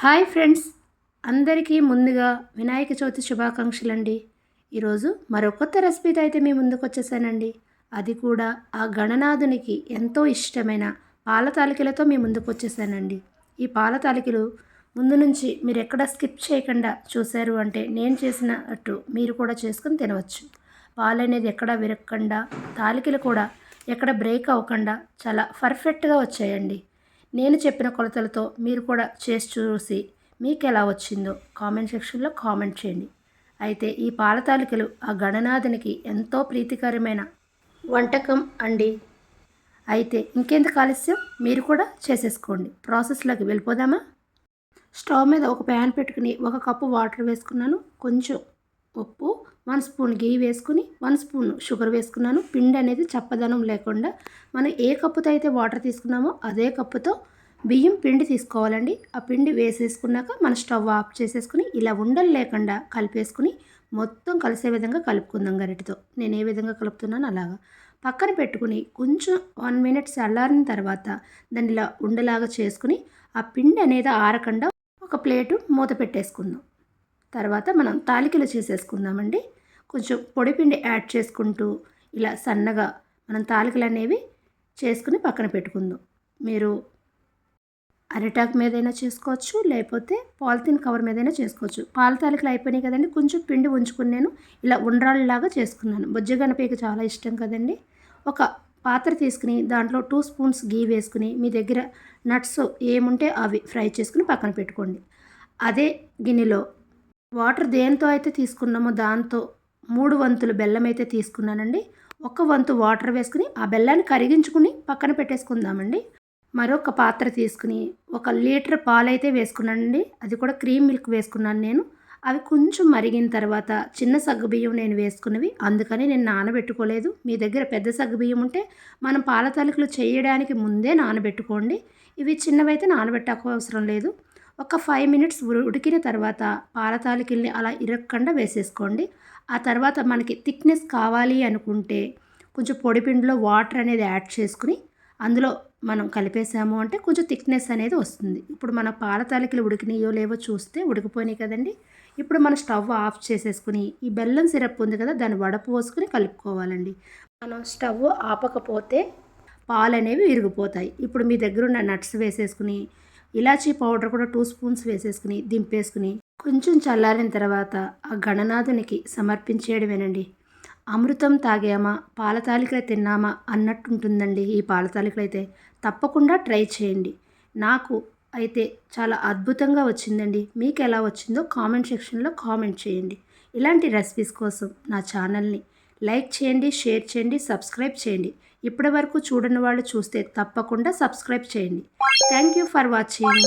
Hi friends అందరికీ ముందుగా వినాయక చవితి శుభాకాంక్షలు అండి ఈరోజు మరో కొత్త రెసిపీతో అయితే మీ ముందుకు వచ్చేసానండి. అది కూడా ఆ గణనాథునికి ఎంతో ఇష్టమైన పాల తాలికలతో మీ ముందుకు వచ్చేసానండి. ఈ పాల తాలికలు ముందు నుంచి మీరు ఎక్కడ స్కిప్ చేయకుండా చూశారు అంటే నేను చేసినట్టు మీరు కూడా చేసుకుని తినవచ్చు. పాలు అనేది ఎక్కడ విరగకుండా తాలికలు కూడా ఎక్కడ బ్రేక్ అవ్వకుండా చాలా పర్ఫెక్ట్గా వచ్చాయండి. నేను చెప్పిన కొలతలతో మీరు కూడా చేసి చూసి మీకు ఎలా వచ్చిందో కామెంట్ సెక్షన్లో కామెంట్ చేయండి. అయితే ఈ పాల తాలికలు ఆ గణనాథునికి ఎంతో ప్రీతికరమైన వంటకం అండి. అయితే ఇంకెందుకు ఆలస్యం? మీరు కూడా చేసేసుకోండి. ప్రాసెస్లోకి వెళ్ళిపోదామా? స్టవ్ మీద ఒక ప్యాన్ పెట్టుకుని ఒక కప్పు వాటర్ వేసుకున్నాను. కొంచెం ఉప్పు వన్ స్పూన్ గీ వేసుకుని వన్ స్పూన్ షుగర్ వేసుకున్నాను. పిండి అనేది చప్పదనం లేకుండా మనం ఏ కప్పుతో అయితే వాటర్ తీసుకున్నామో అదే కప్పుతో బియ్యం పిండి తీసుకోవాలండి. ఆ పిండి వేసేసుకున్నాక మన స్టవ్ ఆఫ్ చేసేసుకుని ఇలా ఉండలు లేకుండా కలిపేసుకుని మొత్తం కలిసే విధంగా కలుపుకుందాం గరిటితో. నేను ఏ విధంగా కలుపుతున్నాను అలాగా. పక్కన పెట్టుకుని కొంచెం వన్ మినిట్ చల్లారిన తర్వాత దాన్ని ఇలా ఉండలాగా చేసుకుని ఆ పిండి అనేది ఆరకుండా ఒక ప్లేటు మూత పెట్టేసుకుందాం. తర్వాత మనం తాలికలు చేసేసుకుందామండి. కొంచెం పొడిపిండి యాడ్ చేసుకుంటూ ఇలా సన్నగా మనం తాలికలు అనేవి చేసుకుని పక్కన పెట్టుకుందాం. మీరు అరిటాక్ మీదైనా చేసుకోవచ్చు లేకపోతే పాలిథిన్ కవర్ మీదైనా చేసుకోవచ్చు. పాల తాలికలు అయిపోయినాయి కదండి కొంచెం పిండి ఉంచుకుని నేను ఇలా ఉండ్రాళ్ళలాగా చేసుకున్నాను. బొజ్జగనపేకి చాలా ఇష్టం కదండి. ఒక పాత్ర తీసుకుని దాంట్లో టూ స్పూన్స్ గీ వేసుకుని మీ దగ్గర నట్స్ ఏముంటే అవి ఫ్రై చేసుకుని పక్కన పెట్టుకోండి. అదే గిన్నెలో వాటర్ దేంతో అయితే తీసుకున్నామో దాంతో మూడు వంతులు బెల్లం అయితే తీసుకున్నానండి. ఒక వంతు వాటర్ వేసుకుని ఆ బెల్లాన్ని కరిగించుకుని పక్కన పెట్టేసుకుందామండి. మరొక పాత్ర తీసుకుని ఒక లీటర్ పాలు అయితే వేసుకున్నానండి. అది కూడా క్రీమ్ మిల్క్ వేసుకున్నాను నేను. అవి కొంచెం మరిగిన తర్వాత చిన్న సగ్గుబియ్యం నేను వేసుకున్నవి. అందుకని నేను నానబెట్టుకోలేదు. మీ దగ్గర పెద్ద సగ్గుబియ్యం ఉంటే మనం పాల తాలికలు చేయడానికి ముందే నానబెట్టుకోండి. ఇవి చిన్నవైతే నానబెట్టక అవసరం లేదు. ఒక ఫైవ్ మినిట్స్ ఉడికిన తర్వాత పాల తాలికల్ని అలా ఇరక్కుండా వేసేసుకోండి. ఆ తర్వాత మనకి థిక్నెస్ కావాలి అనుకుంటే కొంచెం పొడిపిండిలో వాటర్ అనేది యాడ్ చేసుకుని అందులో మనం కలిపేసాము అంటే కొంచెం థిక్నెస్ అనేది వస్తుంది. ఇప్పుడు మన పాల తాలికలు ఉడికినాయో లేవో చూస్తే ఉడికిపోయినాయి కదండి. ఇప్పుడు మన స్టవ్ ఆఫ్ చేసేసుకుని ఈ బెల్లం సిరప్ ఉంది కదా దాన్ని వడపోసుకుని కలుపుకోవాలండి. మనం స్టవ్ ఆపకపోతే పాలు అనేవి విరిగిపోతాయి. ఇప్పుడు మీ దగ్గర ఉన్న నట్స్ వేసేసుకుని ఇలాచీ పౌడర్ కూడా టూ స్పూన్స్ వేసేసుకుని దింపేసుకుని కొంచెం చల్లారిన తర్వాత ఆ గణనాథునికి సమర్పించేయడమేనండి. అమృతం తాగామా పాలతాలికలు తిన్నామా అన్నట్టుంటుందండి ఈ పాలతాలికలు అయితే తప్పకుండా ట్రై చేయండి. నాకు అయితే చాలా అద్భుతంగా వచ్చిందండి. మీకు ఎలా వచ్చిందో కామెంట్ సెక్షన్లో కామెంట్ చేయండి. ఇలాంటి రెసిపీస్ కోసం నా ఛానల్ని లైక్ చేయండి షేర్ చేయండి సబ్స్క్రైబ్ చేయండి. ఇప్పటి వరకు చూడని వాళ్ళు చూస్తే తప్పకుండా సబ్స్క్రైబ్ చేయండి. Thank you for watching